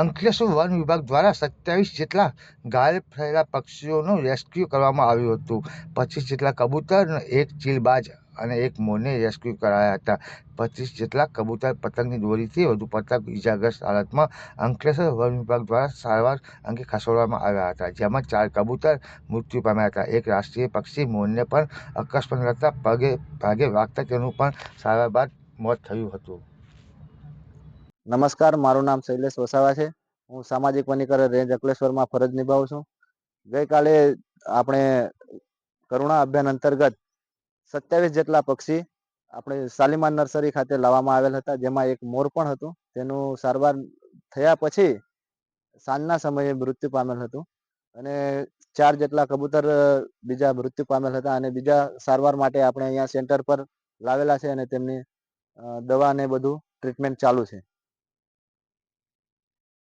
Ankleshwar one વિભાગ દ્વારા સત્યાવીસ જેટલા ઘાયલ થયેલા પક્ષીઓનું રેસ્ક્યુ કરવામાં આવ્યું હતું. પચીસ જેટલા કબૂતર એક ચીલબાજ અને એક મોરને રેસ્ક્યુ કરાયા હતા. પચીસ જેટલા કબૂતર પતંગની દોરીથી વધુ પતંગ ઇજાગ્રસ્ત હાલતમાં અંકલેશ્વર વન વિભાગ દ્વારા સારવાર અંગે ખસેડવામાં આવ્યા હતા, જેમાં ચાર કબૂતર મૃત્યુ પામ્યા હતા. એક રાષ્ટ્રીય પક્ષી મોરને પણ અકસ્માત નડતા પગે ભાગે વાગતા તેનું પણ સારવાર બાદ મોત થયું હતું. નમસ્કાર, મારું નામ શૈલેષ વસાવા છે. હું સામાજિક વનીકરણ રેન્જ અકલેશ્વરમાં ફરજ નિભાવું છું. ગઈકાલે આપણે કરુણા અભિયાન અંતર્ગત સત્યાવીસ જેટલા પક્ષી આપણે શાલીમાર નર્સરી ખાતે લાવવામાં આવેલ હતા. જેમાં એક મોર પણ હતું. તેનું સારવાર થયા પછી સાંજના સમયે મૃત્યુ પામેલ હતું. અને ચાર જેટલા કબૂતર બીજા મૃત્યુ પામેલ હતા અને બીજા સારવાર માટે આપણે અહીંયા સેન્ટર પર લાવેલા છે અને તેમની દવા ને બધું ટ્રીટમેન્ટ ચાલુ છે.